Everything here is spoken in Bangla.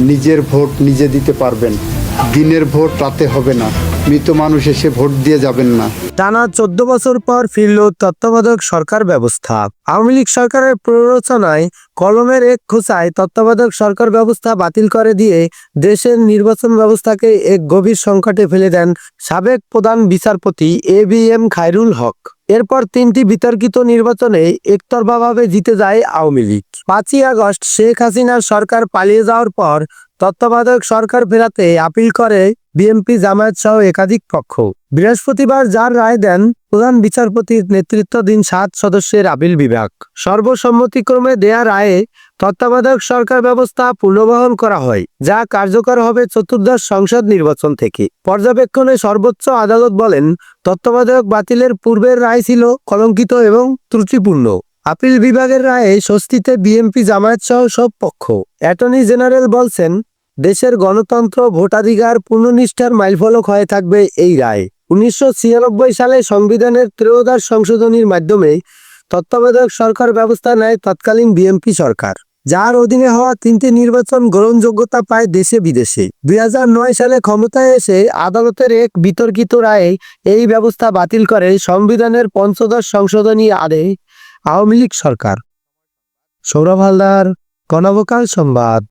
নিজের ভোট নিজে দিতে পারবেন। দিনের ভোট রাতে হবে না। মৃত মানুষ এসে ভোট দিয়ে যাবেন না। টানা চোদ্দ বছর পর ফিরল তত্ত্বাবধায়ক সরকার ব্যবস্থা। আওয়ামী লীগ সরকারের প্ররোচনায় কলমের এক খোঁচায় তত্ত্বাবধায়ক সরকার ব্যবস্থা বাতিল করে দিয়ে দেশের নির্বাচন ব্যবস্থাকে এক গভীর সংকটে ফেলে দেন সাবেক প্রধান বিচারপতি A B M Khairul Haque. এরপর তিনটি বিতর্কিত নির্বাচনে একতরফাভাবে জিতে যায় আওয়ামী লীগ। পাঁচই আগস্ট শেখ হাসিনার সরকার পালিয়ে যাওয়ার পর তত্ত্বাবধায়ক সরকার ফেরাতে আপিল করে বিএনপি জামায়াত সহ একাধিক পক্ষ। বৃহস্পতিবার যার রায় দেন প্রধান বিচারপতির নেতৃত্বাধীন সাত সদস্যের আপিল বিভাগ। সর্বসম্মতিক্রমে দেয়া রায়ে তত্ত্বাবধায়ক সরকার ব্যবস্থা পুনর্বহন করা হয়, যা কার্যকর হবে চতুর্দশ সংসদ নির্বাচন থেকে। পর্যবেক্ষণে সর্বোচ্চ আদালত বলেন, তত্ত্বাবধায়ক বাতিলের পূর্বের রায় ছিল কলঙ্কিত এবং ত্রুটিপূর্ণ। আপিল বিভাগের রায়ে স্বস্তিতে বিএনপি জামায়াত সহ সব পক্ষ। অ্যাটর্নি জেনারেল বলছেন দেশের গণতন্ত্র, ভোটাধিকার পূর্ণনিষ্ঠার মাইলফলক হয়ে থাকবে এই রায়। উনিশশো ছিয়ানব্বই সালে সংবিধানের ত্রয়োদশ সংশোধনীর মাধ্যমে তত্ত্বাবধায়ক সরকার ব্যবস্থা নেয় তৎকালীন বিএনপি সরকার, যার অধীনে হওয়া তিনটি নির্বাচন গ্রহণযোগ্যতা পায় দেশে বিদেশে। দুই হাজার নয় সালে ক্ষমতায় এসে আদালতের এক বিতর্কিত রায়ে এই ব্যবস্থা বাতিল করে সংবিধানের পঞ্চদশ সংশোধনী আরে আওয়ামী লীগ সরকার। সৌরভ হালদার, গণাবকাল সংবাদ।